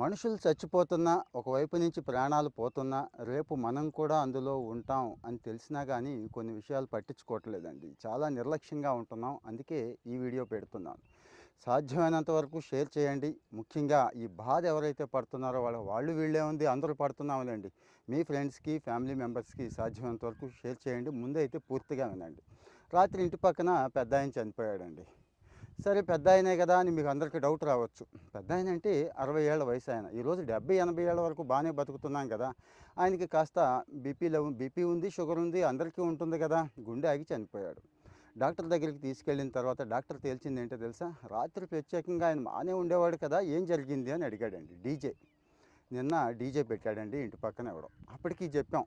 మనుషులు చచ్చిపోతున్నా ఒకవైపు నుంచి ప్రాణాలు పోతున్నా రేపు మనం కూడా అందులో ఉంటాం అని తెలిసినా కానీ కొన్ని విషయాలు పట్టించుకోవట్లేదండి. చాలా నిర్లక్ష్యంగా ఉంటున్నాం. అందుకే ఈ వీడియో పెడుతున్నాను సాధ్యమైనంత వరకు షేర్ చేయండి. ముఖ్యంగా ఈ బాధ ఎవరైతే పడుతున్నారో వాళ్ళ వాళ్ళు వీళ్ళే ఉంది అందరూ పడుతున్నాంలేండి. మీ ఫ్రెండ్స్కి ఫ్యామిలీ మెంబర్స్కి సాధ్యమైనంత వరకు షేర్ చేయండి. ముందైతే పూర్తిగా వినండి. రాత్రి ఇంటి పక్కన పెద్ద ఆయన చనిపోయాడండి. సరే పెద్ద ఆయనే కదా అని మీకు అందరికీ డౌట్ రావచ్చు. పెద్ద ఆయన అంటే అరవై ఏళ్ళ వయసు ఆయన ఈరోజు డెబ్బై ఎనభై ఏళ్ళ వరకు బాగానే బతుకుతున్నాం కదా. ఆయనకి కాస్త బీపీ లెవ్ బీపీ ఉంది షుగర్ ఉంది అందరికీ ఉంటుంది కదా. గుండె ఆగి చనిపోయాడు. డాక్టర్ దగ్గరికి తీసుకెళ్ళిన తర్వాత డాక్టర్ తేల్చింది ఏంటో తెలుసా? రాత్రి ప్రత్యేకంగా ఆయన బాగానే ఉండేవాడు కదా ఏం జరిగింది అని అడిగాడండి డీజే. నిన్న డీజే పెట్టాడండి ఇంటి పక్కన ఎవడో అప్పటికి చెప్పాం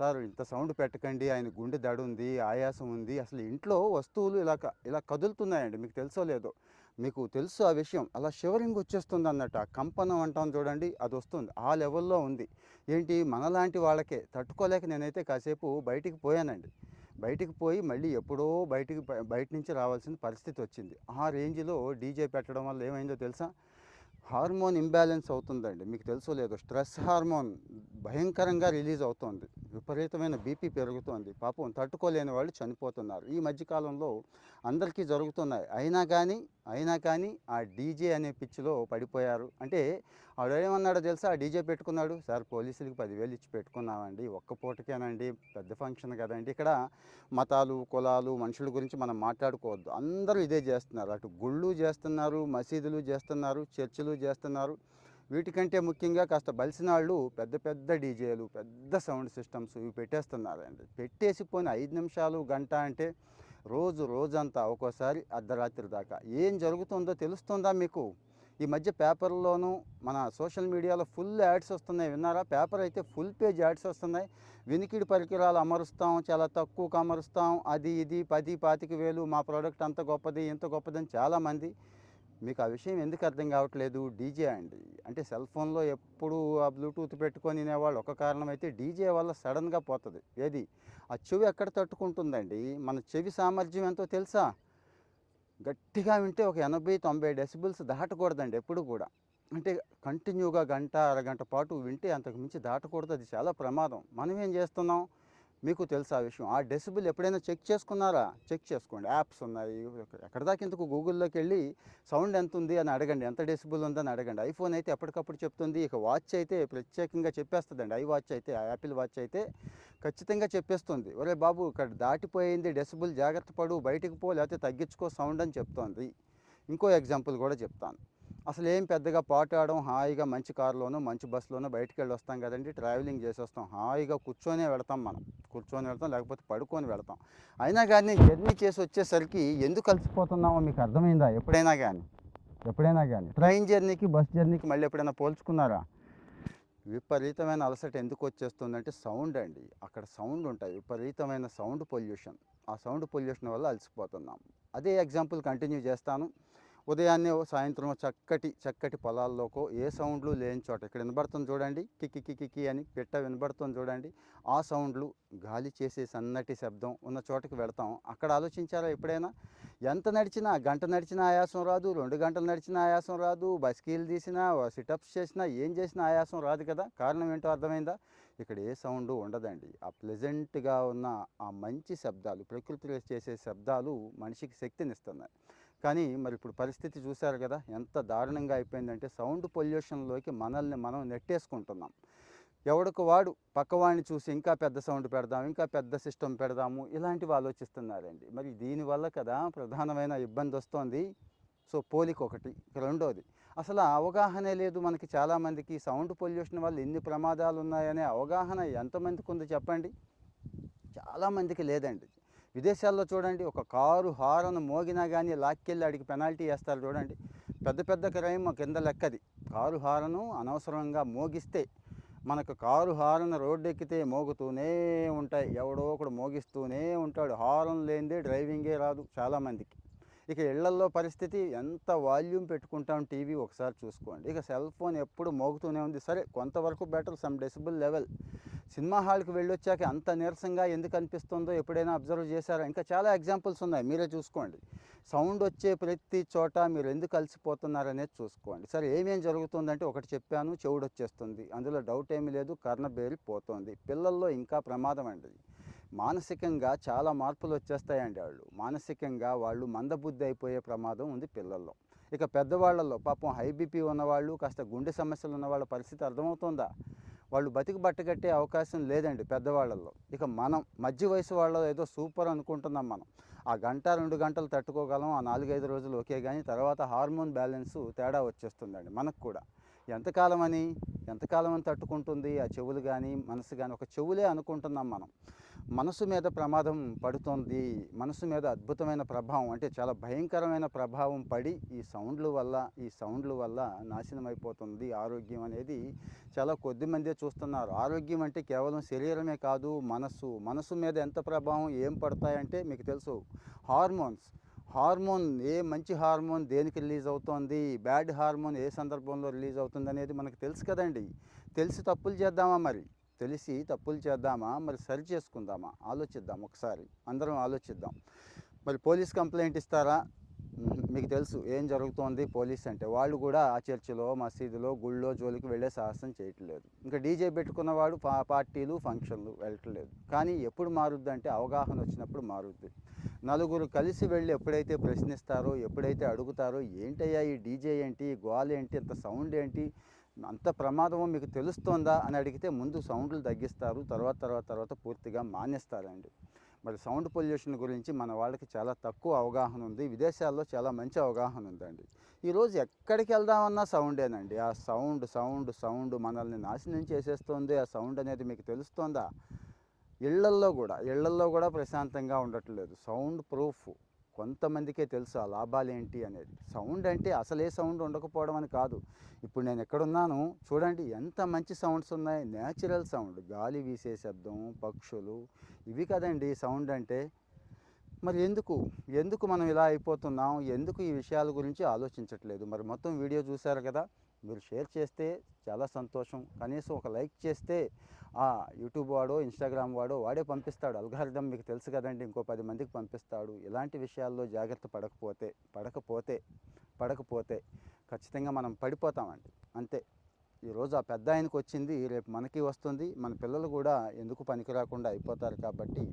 సార్ ఇంత సౌండ్ పెట్టకండి ఆయన గుండె దడ ఉంది ఆయాసం ఉంది అసలు ఇంట్లో వస్తువులు ఇలా ఇలా కదులుతున్నాయండి మీకు తెలుసో లేదో? మీకు తెలుసు ఆ విషయం అలా షివరింగ్ వచ్చేస్తుంది అన్నట్టు కంపనం అంటాం చూడండి అది వస్తుంది ఆ లెవెల్లో ఉంది. ఏంటి మనలాంటి వాళ్ళకే తట్టుకోలేక నేనైతే కాసేపు బయటికి పోయానండి. బయటికి పోయి మళ్ళీ ఎప్పుడో బయటికి బయట నుంచి రావాల్సిన పరిస్థితి వచ్చింది. ఆ రేంజ్లో డీజే పెట్టడం వల్ల ఏమైందో తెలుసా? హార్మోన్ ఇంబ్యాలెన్స్ అవుతుందండి. మీకు తెలుసో లేదో స్ట్రెస్ హార్మోన్ భయంకరంగా రిలీజ్ అవుతుంది. విపరీతమైన బీపీ పెరుగుతోంది. పాపం తట్టుకోలేని వాళ్ళు చనిపోతున్నారు. ఈ మధ్యకాలంలో అందరికీ జరుగుతున్నాయి. అయినా కానీ అయినా కానీ ఆ డీజే అనే పిచ్చిలో పడిపోయారు. అంటే ఆవిడేమన్నాడో తెలుసా? ఆ డీజే పెట్టుకున్నాడు. సార్ పోలీసులకి పదివేలు ఇచ్చి పెట్టుకున్నామండి. ఒక్క పూటకేనండి. పెద్ద ఫంక్షన్ కదండి. ఇక్కడ మతాలు కులాలు మనుషుల గురించి మనం మాట్లాడుకోవద్దు. అందరూ ఇదే చేస్తున్నారు. అటు గుళ్ళు చేస్తున్నారు మసీదులు చేస్తున్నారు చర్చిలు చేస్తున్నారు. వీటికంటే ముఖ్యంగా కాస్త బలిసిన వాళ్ళు పెద్ద పెద్ద డీజేలు పెద్ద సౌండ్ సిస్టమ్స్ ఇవి పెట్టేస్తున్నారండి. పెట్టేసి పోయిన ఐదు నిమిషాలు గంట అంటే రోజు రోజంతా ఒక్కోసారి అర్ధరాత్రి దాకా. ఏం జరుగుతుందో తెలుస్తుందా మీకు? ఈ మధ్య పేపర్లోనూ మన సోషల్ మీడియాలో ఫుల్ యాడ్స్ వస్తున్నాయి. విన్నారా? పేపర్ అయితే ఫుల్ పేజ్ యాడ్స్ వస్తున్నాయి. వినికిడి పరికరాలు అమరుస్తాం చాలా తక్కువకు అమరుస్తాం. అది ఇది పది పాతిక వేలు మా ప్రోడక్ట్ అంత గొప్పది ఇంత గొప్పదని చాలామంది మీకు ఆ విషయం ఎందుకు అర్థం కావట్లేదు? డీజే అండి. అంటే సెల్ ఫోన్లో ఎప్పుడు ఆ బ్లూటూత్ పెట్టుకొని వాళ్ళు ఒక కారణం అయితే డీజే వల్ల సడన్గా పోతుంది. ఏది? ఆ చెవి ఎక్కడ తట్టుకుంటుందండి? మన చెవి సామర్థ్యం ఎంతో తెలుసా? గట్టిగా వింటే ఒక ఎనభై తొంభై డెసిబుల్స్ దాటకూడదండి ఎప్పుడు కూడా. అంటే కంటిన్యూగా గంట అరగంట పాటు వింటే అంతకు మించి దాటకూడదు. అది చాలా ప్రమాదం. మనం ఏం చేస్తున్నాం? మీకు తెలుసు ఆ విషయం? ఆ డెసిబుల్ ఎప్పుడైనా చెక్ చేసుకున్నారా? చెక్ చేసుకోండి. యాప్స్ ఉన్నాయి. ఎక్కడ దాకా ఇంతకు గూగుల్లోకి వెళ్ళి సౌండ్ ఎంత ఉంది అని అడగండి. ఎంత డెసిబుల్ ఉందని అడగండి. ఐఫోన్ అయితే ఎప్పటికప్పుడు చెప్తుంది. ఇక వాచ్ అయితే ప్రత్యేకంగా చెప్పేస్తుందండి. ఐ వాచ్ అయితే యాపిల్ వాచ్ అయితే ఖచ్చితంగా చెప్పేస్తుంది. ఒరే బాబు ఇక్కడ దాటిపోయింది డెసిబుల్ జాగ్రత్త పడు. బయటికి పో లేకపోతే తగ్గించుకో సౌండ్ అని చెప్తోంది. ఇంకో ఎగ్జాంపుల్ కూడా చెప్తాను. అసలు ఏం పెద్దగా పాటాడడం హాయిగా మంచి కారులోనో మంచి బస్సులోనో బయటికి వెళ్ళి వస్తాం కదండి. ట్రావెలింగ్ చేసి వస్తాం హాయిగా కూర్చొనే వెళతాం మనం. కూర్చొని వెళతాం లేకపోతే పడుకొని వెళతాం. అయినా కానీ జర్నీ చేసి వచ్చేసరికి ఎందుకు కలిసిపోతున్నామో మీకు అర్థమైందా? ఎప్పుడైనా కానీ ఎప్పుడైనా కానీ ట్రైన్ జర్నీకి బస్ జర్నీకి మళ్ళీ ఎప్పుడైనా పోల్చుకున్నారా? విపరీతమైన అలసట ఎందుకు వచ్చేస్తుందంటే సౌండ్ అండి. అక్కడ సౌండ్ ఉంటాయి. విపరీతమైన సౌండ్ పొల్యూషన్. ఆ సౌండ్ పొల్యూషన్ వల్ల అలసిపోతున్నాం. అదే ఎగ్జాంపుల్ కంటిన్యూ చేస్తాను. ఉదయాన్నే సాయంత్రం చక్కటి చక్కటి పొలాల్లోకో ఏ సౌండ్లు లేని చోట ఇక్కడ వినబడుతుంది చూడండి కికి కిక్కి కి అని పిట్ట వినబడుతుంది చూడండి ఆ సౌండ్లు గాలి చేసే సన్నటి శబ్దం ఉన్న చోటకి వెళతాం. అక్కడ ఆలోచించారా ఎప్పుడైనా? ఎంత నడిచినా గంట నడిచినా ఆయాసం రాదు రెండు గంటలు నడిచినా ఆయాసం రాదు బస్కీలు తీసినా సిటప్స్ చేసినా ఏం చేసినా ఆయాసం రాదు కదా. కారణం ఏంటో అర్థమైందా? ఇక్కడ ఏ సౌండ్ ఉండదండి. ఆ ప్లెజెంట్గా ఉన్న ఆ మంచి శబ్దాలు ప్రకృతిలో చేసే శబ్దాలు మనిషికి శక్తినిస్తున్నాయి. కానీ మరి ఇప్పుడు పరిస్థితి చూశారు కదా ఎంత దారుణంగా అయిపోయిందంటే సౌండ్ పొల్యూషన్లోకి మనల్ని మనం నెట్టేసుకుంటున్నాం. ఎవడికి వాడు పక్కవాడిని చూసి ఇంకా పెద్ద సౌండ్ పెడదాం ఇంకా పెద్ద సిస్టమ్ పెడదాము ఇలాంటివి ఆలోచిస్తున్నారండి. మరి దీనివల్ల కదా ప్రధానమైన ఇబ్బంది వస్తోంది. సో పోలిక ఒకటి రెండోది అసలు అవగాహనే లేదు మనకి చాలామందికి. సౌండ్ పొల్యూషన్ వల్ల ఎన్ని ప్రమాదాలు ఉన్నాయనే అవగాహన ఎంతమందికి ఉంది చెప్పండి? చాలామందికి లేదండి. విదేశాల్లో చూడండి ఒక కారు హారను మోగినా కానీ లాక్కెళ్ళి అడిగి పెనాల్టీ వేస్తారు చూడండి. పెద్ద పెద్ద క్రైమ్ కింద లెక్కది. కారు హారను అనవసరంగా మోగిస్తే మనకు కారు హారన్ రోడ్డు ఎక్కితే మోగుతూనే ఉంటాయి. ఎవడో ఒకడు మోగిస్తూనే ఉంటాడు. హారన్ లేనిదే డ్రైవింగే రాదు చాలామందికి ఇక ఇళ్ళల్లో పరిస్థితి ఎంత వాల్యూమ్ పెట్టుకుంటాం టీవీ ఒకసారి చూసుకోండి. ఇక సెల్ ఫోన్ ఎప్పుడు మోగుతూనే ఉంది. సరే కొంతవరకు better some decibel level. Cinema హాల్కి వెళ్ళొచ్చాక అంత నీరసంగా ఎందుకు అనిపిస్తుందో ఎప్పుడైనా అబ్జర్వ్ చేశారా? ఇంకా చాలా ఎగ్జాంపుల్స్ ఉన్నాయి మీరే చూసుకోండి. సౌండ్ వచ్చే ప్రతి చోట మీరు ఎందుకు కలిసిపోతున్నారనేది చూసుకోండి. సరే ఏమేం జరుగుతుందంటే ఒకటి చెప్పాను చెవుడు వచ్చేస్తుంది. అందులో డౌట్ ఏమీ లేదు కర్ణబేరి పోతుంది. పిల్లల్లో ఇంకా ప్రమాదం అండి. మానసికంగా చాలా మార్పులు వచ్చేస్తాయండి వాళ్ళు. మానసికంగా వాళ్ళు మందబుద్ధి అయిపోయే ప్రమాదం ఉంది పిల్లల్లో. ఇక పెద్దవాళ్ళల్లో పాపం హై బీపీ ఉన్నవాళ్ళు కాస్త గుండె సమస్యలు ఉన్న వాళ్ళ పరిస్థితి అర్థమవుతుందా? వాళ్ళు బతికి బట్టగట్టే అవకాశం లేదండి పెద్దవాళ్ళల్లో. ఇక మనం మధ్య వయసు వాళ్ళు ఏదో సూపర్ అనుకుంటున్నాం మనం. ఆ గంట రెండు గంటలు తట్టుకోగలం ఆ నాలుగైదు రోజులు ఓకే కానీ తర్వాత హార్మోన్ బ్యాలెన్స్ తేడా వచ్చేస్తుందండి మనకు కూడా. ఎంతకాలం అని ఎంతకాలం అని తట్టుకుంటుంది ఆ చెవులు కానీ మనసు కానీ ఒక చెవులే అనుకుంటున్నాం మనం. మనసు మీద ప్రమాదం పడుతుంది మనసు మీద అద్భుతమైన ప్రభావం అంటే చాలా భయంకరమైన ప్రభావం పడి ఈ సౌండ్ల వల్ల ఈ సౌండ్ల వల్ల నాశనం అయిపోతుంది ఆరోగ్యం అనేది. చాలా కొద్ది మందే చూస్తున్నారు. ఆరోగ్యం అంటే కేవలం శరీరమే కాదు మనసు మనసు మీద ఎంత ప్రభావం ఏం పడతాయంటే మీకు తెలుసు హార్మోన్స్. హార్మోన్ ఏ మంచి హార్మోన్ దేనికి రిలీజ్ అవుతోంది? బ్యాడ్ హార్మోన్ ఏ సందర్భంలో రిలీజ్ అవుతుంది అనేది మనకు తెలుసు కదండి. తెలిసి తప్పులు చేద్దామా మరి? తెలిసి తప్పులు చేద్దామా? మరి సరి చేసుకుందామా? ఆలోచిద్దాం ఒకసారి. అందరం ఆలోచిద్దాం. మరి పోలీస్ కంప్లైంట్ ఇస్తారా? మీకు తెలుసు ఏం జరుగుతోంది పోలీస్ అంటే వాళ్ళు కూడా ఆ చర్చిలో మసీదులో గుళ్ళో జోలికి వెళ్ళే సాహసం చేయట్లేదు. ఇంకా డీజే పెట్టుకున్నవాడు పా పార్టీలు ఫంక్షన్లు వెళ్ళట్లేదు. కానీ ఎప్పుడు మారుద్ది అంటే అవగాహన వచ్చినప్పుడు మారుద్ది. నలుగురు కలిసి వెళ్ళి ఎప్పుడైతే ప్రశ్నిస్తారో ఎప్పుడైతే అడుగుతారో ఏంటయ్యా ఈ డీజే ఏంటి? ఈ గోల్ ఏంటి? ఇంత సౌండ్ ఏంటి? అంత ప్రమాదమో? మీకు తెలుస్తోందా? అని అడిగితే ముందు సౌండ్లు తగ్గిస్తారు తర్వాత తర్వాత తర్వాత పూర్తిగా మానేస్తారండి. మరి సౌండ్ పొల్యూషన్ గురించి మన వాళ్ళకి చాలా తక్కువ అవగాహన ఉంది. విదేశాల్లో చాలా మంచి అవగాహన ఉందండి. ఈరోజు ఎక్కడికి వెళ్దామన్నా సౌండేనండి ఆ సౌండ్ సౌండ్ సౌండ్ మనల్ని నాశనం చేసేస్తుంది. ఆ సౌండ్ అనేది మీకు తెలుస్తోందా? ఇళ్ళల్లో కూడా ఇళ్ళల్లో కూడా ప్రశాంతంగా ఉండట్లేదు. Soundproof. కొంతమందికే తెలుసు ఆ లాభాలు ఏంటి అనేది. సౌండ్ అంటే అసలే సౌండ్ ఉండకపోవడం అని కాదు. ఇప్పుడు నేను ఎక్కడున్నాను చూడండి ఎంత మంచి సౌండ్స్ ఉన్నాయి. న్యాచురల్ సౌండ్ గాలి వీసే శబ్దం పక్షులు ఇవి కదండి సౌండ్ అంటే. మరి ఎందుకు? ఎందుకు మనం ఇలా అయిపోతున్నాం? ఎందుకు ఈ విషయాల గురించి ఆలోచించట్లేదు? మరి మొత్తం వీడియో చూశారు కదా? మీరు షేర్ చేస్తే చాలా సంతోషం. కనీసం ఒక లైక్ చేస్తే ఆ యూట్యూబ్ వాడో ఇన్స్టాగ్రామ్ వాడో వాడే పంపిస్తాడు. అల్గారిథం మీకు తెలుసు కదండి ఇంకో పది మందికి పంపిస్తాడు. ఇలాంటి విషయాల్లో జాగ్రత్త పడకపోతే పడకపోతే పడకపోతే ఖచ్చితంగా మనం పడిపోతామండి. అంతే. ఈరోజు ఆ పెద్ద ఆయనకు వచ్చింది రేపు మనకి వస్తుంది. మన పిల్లలు కూడా ఎందుకు పనికి రాకుండా అయిపోతారు కాబట్టి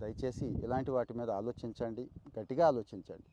దయచేసి ఇలాంటి వాటి మీద ఆలోచించండి. గట్టిగా ఆలోచించండి.